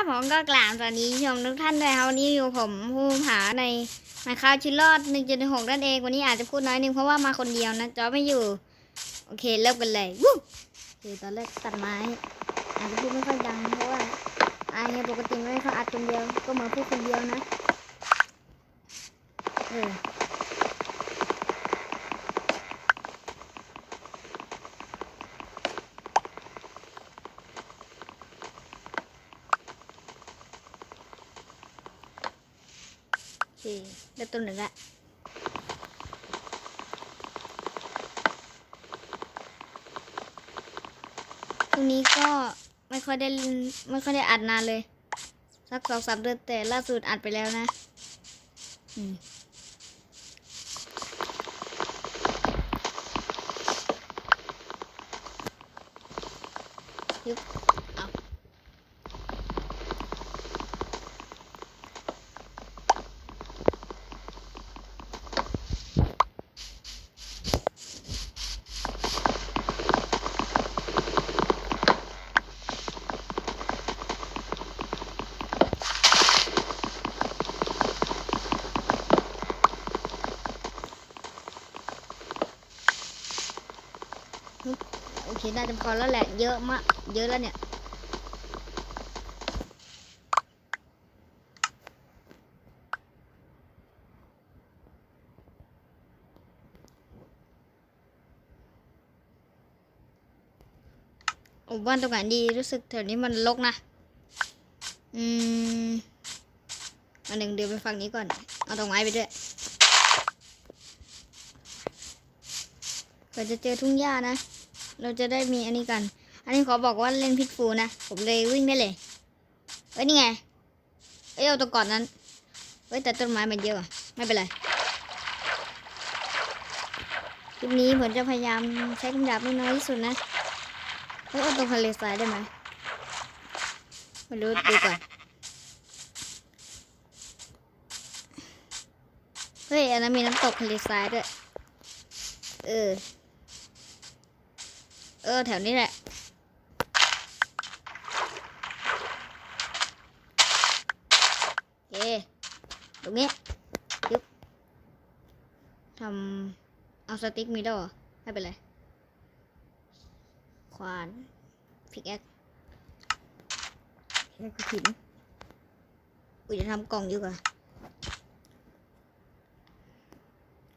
ครับผมก็กล่าวสวัสดีชมทุกท่านด้วยครับวันนี้อยู่ผมผู้หาในมาคาวชิลลอด1.6นั่นเองวันนี้อาจจะพูดน้อยนึงเพราะว่ามาคนเดียวนะจอไม่อยู่ โอเคเริ่มกันเลยวู้โอเคตอนแรกตัดไม้อาจจะพูดไม่ค่อยดังเพราะว่าอายไงปกติไม่ค่อยอัดคนเดียวก็มาพูดคนเดียวนะเออ เคได้ตัวหนึ่งละตรงนี้ก็ไม่ค่อยได้ไม่ค่อยได้อัดนานเลย สักสองสามเดือนแต่ล่าสุดอัดไปแล้วนะยึบ เคน่าจะพอแล้วแหละ เยอะมาก เยอะแล้วเนี่ยโอ้บ้านตรงไหนดีรู้สึกแถวนี้มันรกนะ อืม อันหนึ่งเดี๋ยวไปฝั่งนี้ก่อน เอาตรงไม้ไปด้วยเผื่อจะเจอทุ่งหญ้านะ เราจะได้มีอันนี้กัน อันนี้ขอบอกว่าเล่นพิษฟูนะ ผมเลยวิ่งได้เลยเอ้ยนี่ไง เอ้ยเอาตัวก่อนนั้นเอ้ยแต่ต้นไม้มันเยอะอะไม่เป็นไร คลิปนี้ผมจะพยายามใช้คำหยาบไม่น้อยที่สุดนะเฮ้ยเอาตรงทะเลทรายได้ไหมไม่รู้ดูก่อน เฮ้ยอันนั้นมีน้ำตกทะเลทรายด้วย เออ เออ แถวนี้แหละ โอเค ตรงนี้ยึบทำเอาสติ๊กมีด้วยเหรอไม่เป็นไรควานพิกแอคแค่กูถินกูจะทำกล่องอยู่ก่อน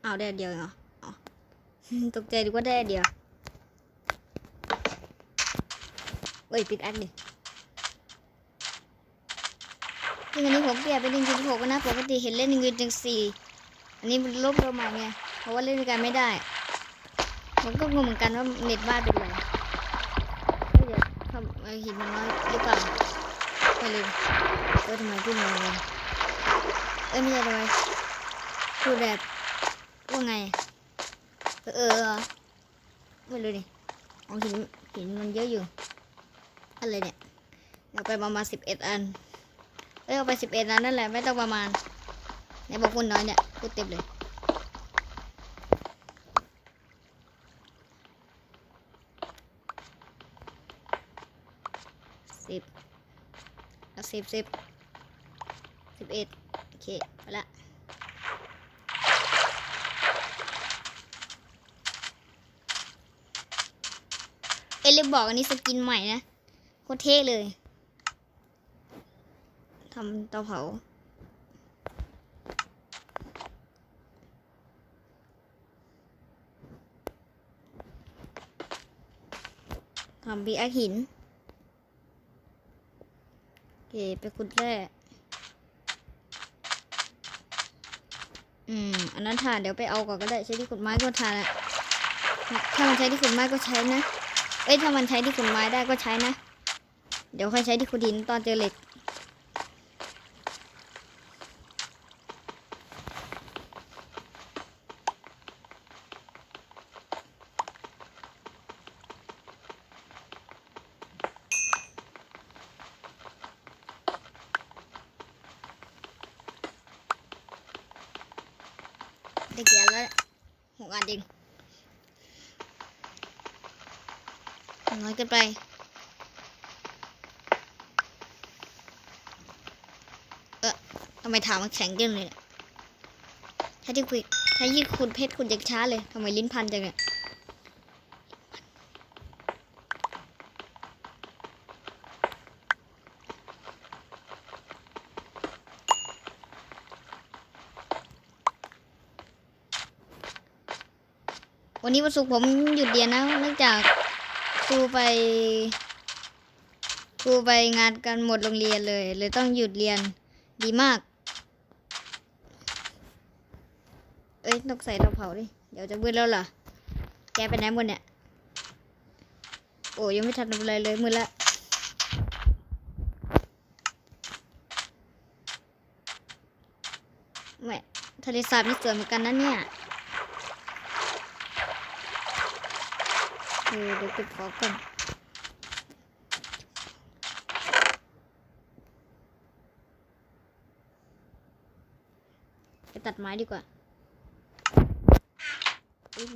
เอาได้อันเดียวเองเหรออ๋อตกใจดีว่าได้อันเดียว เฮ้ยพิกแอคดิซึ่งอันนี้ผมเปลี่ยนเป็นหนึ่งจุดหกนะปกติเห็นเล่นหนึ่งจุดสี่อันนี้มันลบเร็วใหม่ไงเพราะว่าเล่นด้วยกันไม่ได้ ผมก็งงเหมือนกันว่าเน็ตบ้านเป็นไรเฮ้ยเดี๋ยวทำหินมันน้อยหรือเปล่าไปเลยเออทำไมพูดงงเลยเอ้ยไม่ใช่ทำไมพูดแบบว่าไงเออเออเออไม่รู้ดิเอาหินหินมันเยอะอยู่ อะไรเนี่ยเอาไปประมาณสิบเอ็ดอันเอ้ยเอาไปสิบเอ็ดอันนั่นแหละไม่ต้องประมาณไหนบอกพูดน้อยเนี่ยพูดเต็มเลยสิบเอาสิบสิบสิบเอ็ดโอเคไปละเอลิบอกอันนี้สกินใหม่นะ โคตรเท่เลยทำเตาเผาทำบีอาหินโอเคไปขุดแร่อืม อันนั้นถ่านเดี๋ยวไปเอาก่อนก็ได้ใช้ที่ขุดไม้ก็ถ่านอะถ้ามันใช้ที่ขุดไม้ก็ใช้นะ เอ้ยถ้ามันใช้ที่ขุดไม้ได้ก็ใช้นะ เดี๋ยวค่อยใช้ที่ขุดดินตอนเจอเหล็ก ได้เกี่อันแล้วหกอันเองน้อยเกินไป ทำไมถามมันแข็งจังเลยเนี่ยถ้าที่คุยถ้ายิ่งขุดเพชรขุดยังช้าเลยทำไมลิ้นพันจังเนี่ยวันนี้วันศุกร์ผมหยุดเรียนนะเนื่องจากครูไปครูไปงานกันหมดโรงเรียนเลย เลยต้องหยุดเรียนดีมาก เอ้ยต้องใส่เราเผาดิ เดี๋ยวจะมืดแล้วเหรอแกไปไหนหมดเนี่ย โอ้ยังไม่ทันทำอะไรเลยมืดละแหม่ทะเลสาบนี่สวยเหมือนกันนะเนี่ยเออเดี๋ยวเก็บของก่อนไปตัดไม้ดีกว่า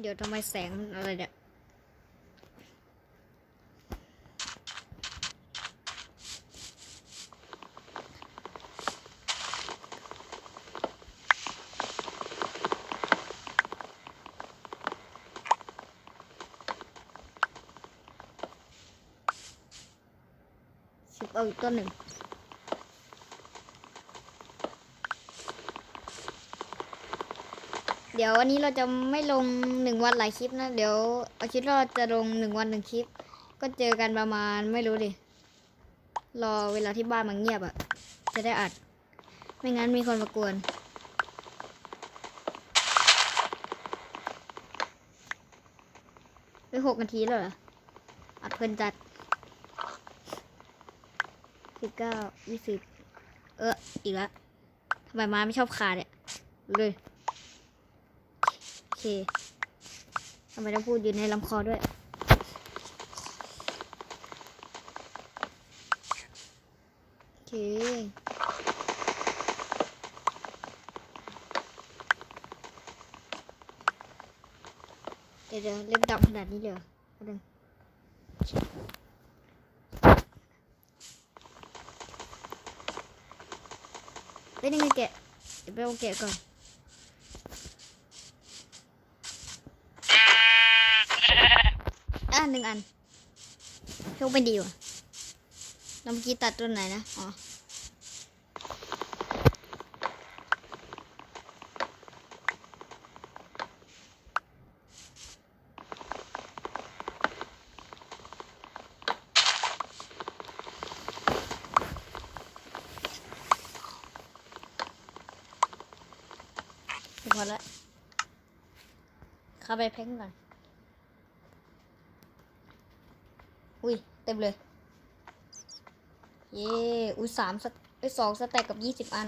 เดี๋ยวทำไมแสงอะไรเนี่ยสิบเอาอีกต้นหนึ่ง เดี๋ยววันนี้เราจะไม่ลงหนึ่งวันหลายคลิปนะ เดี๋ยวอาทิตย์เราจะลงหนึ่งวันหนึ่งคลิป ก็เจอกันประมาณไม่รู้ดิรอเวลาที่บ้านมันเงียบอะจะได้อัด ไม่งั้นมีคนมากวนไปหกนาทีแล้วเหรอ อัดเพลินจัดสิบเก้ายี่สิบเอออีกแล้วทำไมมาไม่ชอบขาดเนี่ยเลย เคทำไมต้องพูดอยู่ในลำคอด้วย โอเคเดี๋ยวเดี๋ยวเล็บดำขนาดนี้เลยเหรอเดึงเป็นยังไงแกะเดี๋ยวไปเอาแกะก่อน อะ หนึ่งอันโชคไม่ดีว่ะเราเมื่อกี้ตัดต้นไหนนะ อ๋อ พอและเข้าไปเพ่งก่อน อุ้ยเต็มเลย เย่อุ้ยสามสเอ้สองสแต็กกับยี่สิบอัน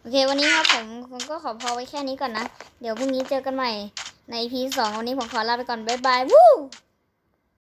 โอเค วันนี้ครับผมผมก็ขอพอไว้แค่นี้ก่อนนะ เดี๋ยวพรุ่งนี้เจอกันใหม่ใน EP สองวันนี้ผมขอลาไปก่อน บ๊ายบาย วู้